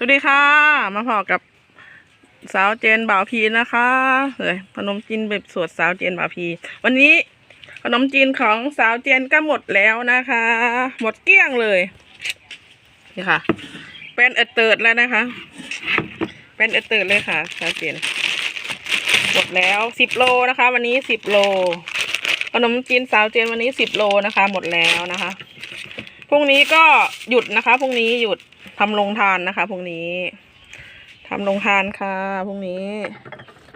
สวัสดีค่ะ มาพอกับสาวเจนบ่าวพีนะคะเฮ้ยขนมจีนแบบสวดสาวเจนบ่าวพี วันนี้ขนมจีนของสาวเจนก็หมดแล้วนะคะ หมดเกลี้ยงเลยนี่ค่ะ เป็นเอเติดแล้วนะคะ เป็นเอเติดเลยค่ะสาวเจนหมดแล้วสิบโลนะคะ วันนี้สิบโล ขนมจีนสาวเจนวันนี้สิบโลนะคะ หมดแล้วนะคะพรุ่งนี้ก็หยุดนะคะพรุ่งนี้หยุด ทำโรงทานนะคะพรุ่งนี้ทำโรงทานค่ะพรุ่งนี้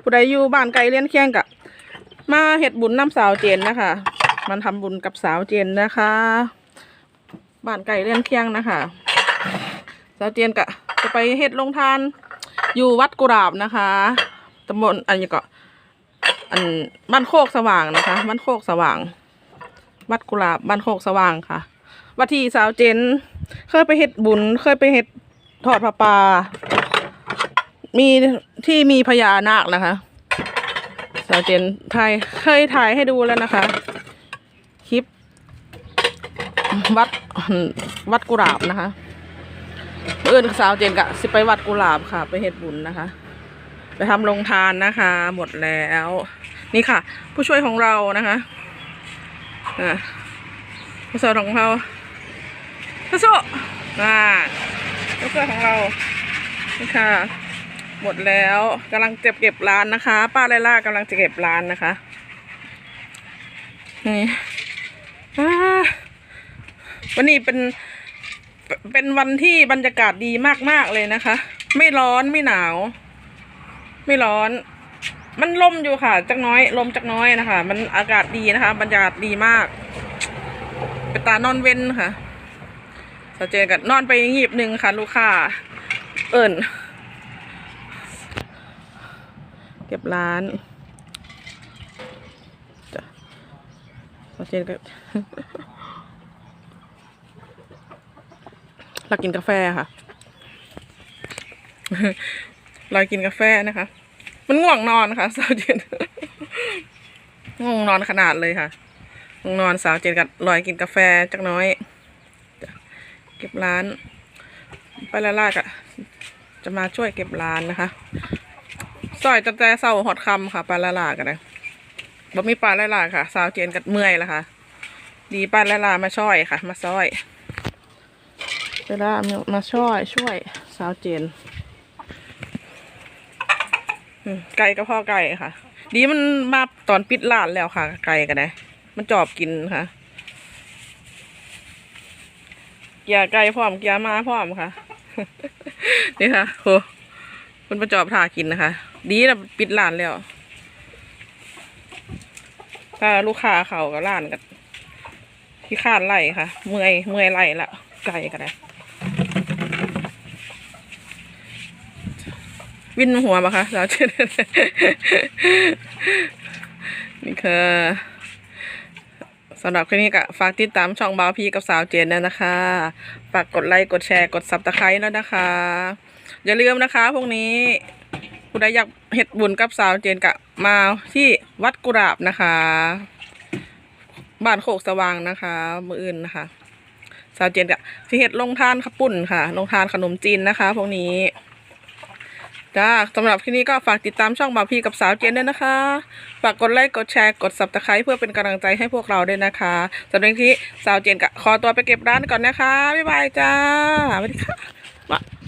ผู้ใดอยู่บ้านไกลเลี้ยนเคียงกะมาเฮ็ดบุญน้ำสาวเจนนะคะ มันทำบุญกับสาวเจนนะคะบ้านไก่เลี้ยนเคียงนะคะ สาวเจนกะจะไปเฮ็ดโรงทาน อยู่วัดกุราบนะคะตำบลอันนี้ก็อันบ้านโคกสว่างนะคะ บ้านโคกสว่าง วัดกุหลาบบ้านโคกสว่างค่ะ วัดที่สาวเจน เคยไปเฮ็ดบุญ เคยไปเฮ็ดทอดผ้าป่ามีที่มีพญานาคนะคะสาวเจนถ่ายเคยถ่ายให้ดูแล้วนะคะ คลิป วัดวัดกุหลาบนะคะเอื่นสาวเจนกะสิไปวัดกุหลาบค่ะ ไปเฮ็ดบุญนะคะ ไปทำโรงทานนะคะ หมดแล้ว นี่ค่ะ ผู้ช่วยของเรานะคะอ่าผู้ช่วยของเรา ผู้ช่วยอ่าผู้ช่วยของเรานี่ค่ะ หมดแล้วกำลังเก็บเก็บร้านนะคะ ป้าไลล่ากำลังจะเก็บร้านนะคะ นี่วันนี้เป็นเป็นวันที่บรรยากาศดีมากๆเลยนะคะ ไม่ร้อนไม่หนาว ไม่ร้อน มันลมอยู่ค่ะ จักน้อย ลมจักน้อยนะคะ มันอากาศดีนะคะ บรรยากาศดีมาก เป็นตานอนเว้นค่ะ สาวเจนกันนอนไปงีบหนึ่งค่ะ ลูกค้า เอิญเก็บร้านสาวเจนก็เรากินกาแฟค่ะ เรากินกาแฟนะคะ มันง่วงนอนนะคะสาวเจนง่วงนอนขนาดเลยค่ะง่วงนอนสาวเจนกับลอยกินกาแฟจักน้อย เก็บร้านไปละลากอะจะมาช่วยเก็บร้านนะคะซอยตั้งแต่เศร้าหอดคำค่ะปลาละลากันเลยบ่มีปลาละลาค่ะสาวเจนกัดเมื่อยแล้วค่ะ ดีปลาละลามาช่วยค่ะ มาซอยเวลามาช่วยช่วย สาวเจนไก่ก็พ่อไก่ค่ะ ดีมันมาตอนปิดร้านแล้วค่ะ ไก่กันนะมันจอบกินค่ะ เกียร์ไก่พร้อมเกียร์มาพร้อมค่ะ นี่ค่ะโหคุณประจอบทากินนะคะ ดีนะปิดร้านแล้ว ถ้าลูกค้าเขาก็ร้านกันที่คาดไล่ค่ะ เมื่อยเมื่อยไล่ละไก่กันนะวินหัวปะคะสาวเจนนี่คือ สำหรับคลิปนี้ก็ฝากติดตามช่องบาวพีกับสาวเจนด้วยนะคะ ฝากกดไลค์กดแชร์กดซับตะไคร้แล้วนะคะ อย่าลืมนะคะพรุ่งนี้ผู้ใดอยากเห็ดบุญกับสาวเจนกะมาที่วัดกุราบนะคะ บ้านโคกสว่างนะคะ มืออื่นนะคะ สาวเจนกะที่เห็ดลงทานขาวปุ่นค่ะลงทานขนมจีนนะคะ พวกนี้ จ้าสำหรับที่นี้ก็ฝากติดตามช่องบ่าวพี่กับสาวเจนด้วยนะคะ ฝากกดไลค์กดแชร์กดสับตะไคร้เพื่อเป็นกำลังใจให้พวกเราด้วยนะคะสำหรับที่สาวเจนก็ขอตัวไปเก็บร้านก่อนนะคะบ๊ายบายจ้าสวัสดีค่ะ